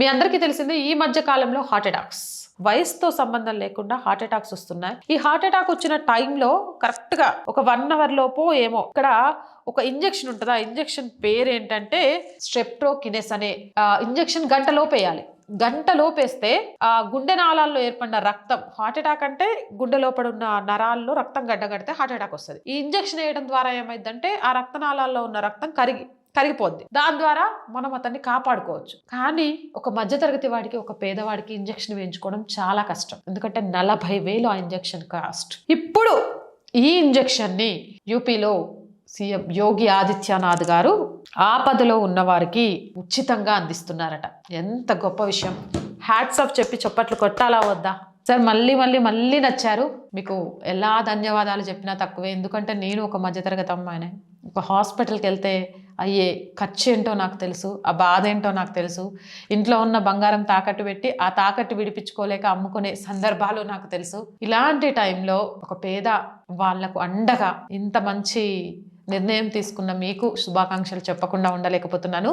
మీ అందరికీ తెలిసిందే ఈ మధ్య కాలంలో హార్ట్ అటాక్స్. వయసుతో సంబంధం లేకుండా హార్ట్ అటాక్స్ వస్తున్నాయి. ఈ హార్ట్ అటాక్ వచ్చిన టైంలో కరెక్ట్గా ఒక వన్ అవర్ లోపు ఏమో ఇక్కడ ఒక ఇంజెక్షన్ ఉంటుంది. ఆ ఇంజెక్షన్ పేరు ఏంటంటే స్ట్రెప్టోకినెస్ అనే ఇంజెక్షన్ గంట లోపేయాలి. గంట లోపేస్తే ఆ గుండె నాళాల్లో ఏర్పడిన రక్తం హార్ట్ అటాక్ అంటే గుండె లోపల ఉన్న నరాల్లో రక్తం గడ్డగడితే హార్ట్ అటాక్ వస్తుంది. ఈ ఇంజెక్షన్ వేయడం ద్వారా ఏమైందంటే ఆ రక్తనాళాల్లో ఉన్న రక్తం కరిగి కరిగిపోద్ది. దాని ద్వారా మనం అతన్ని కాపాడుకోవచ్చు. కానీ ఒక మధ్యతరగతి వాడికి ఒక పేదవాడికి ఇంజెక్షన్ వేయించుకోవడం చాలా కష్టం. ఎందుకంటే నలభై వేలు ఆ ఇంజెక్షన్ కాస్ట్. ఇప్పుడు ఈ ఇంజెక్షన్ని యూపీలో సీఎం యోగి ఆదిత్యనాథ్ గారు ఆపదలో ఉన్నవారికి ఉచితంగా అందిస్తున్నారట. ఎంత గొప్ప విషయం. హ్యాట్స్ ఆఫ్ చెప్పి చప్పట్లు కొట్టాలా వద్దా? సార్ మళ్ళీ మళ్ళీ మళ్ళీ నచ్చారు. మీకు ఎలా ధన్యవాదాలు చెప్పినా తక్కువే. ఎందుకంటే నేను ఒక మధ్యతరగతి అమ్మాయినే. ఒక హాస్పిటల్కి వెళ్తే అయ్యే ఖర్చు ఏంటో నాకు తెలుసు ఆ బాధ ఏంటో నాకు తెలుసు. ఇంట్లో ఉన్న బంగారం తాకట్టు పెట్టి ఆ తాకట్టు విడిపించుకోలేక అమ్ముకునే సందర్భాలు నాకు తెలుసు. ఇలాంటి టైంలో ఒక పేద వాళ్ళకు అండగా ఇంత మంచి నిర్ణయం తీసుకున్న మీకు శుభాకాంక్షలు చెప్పకుండా ఉండలేకపోతున్నాను.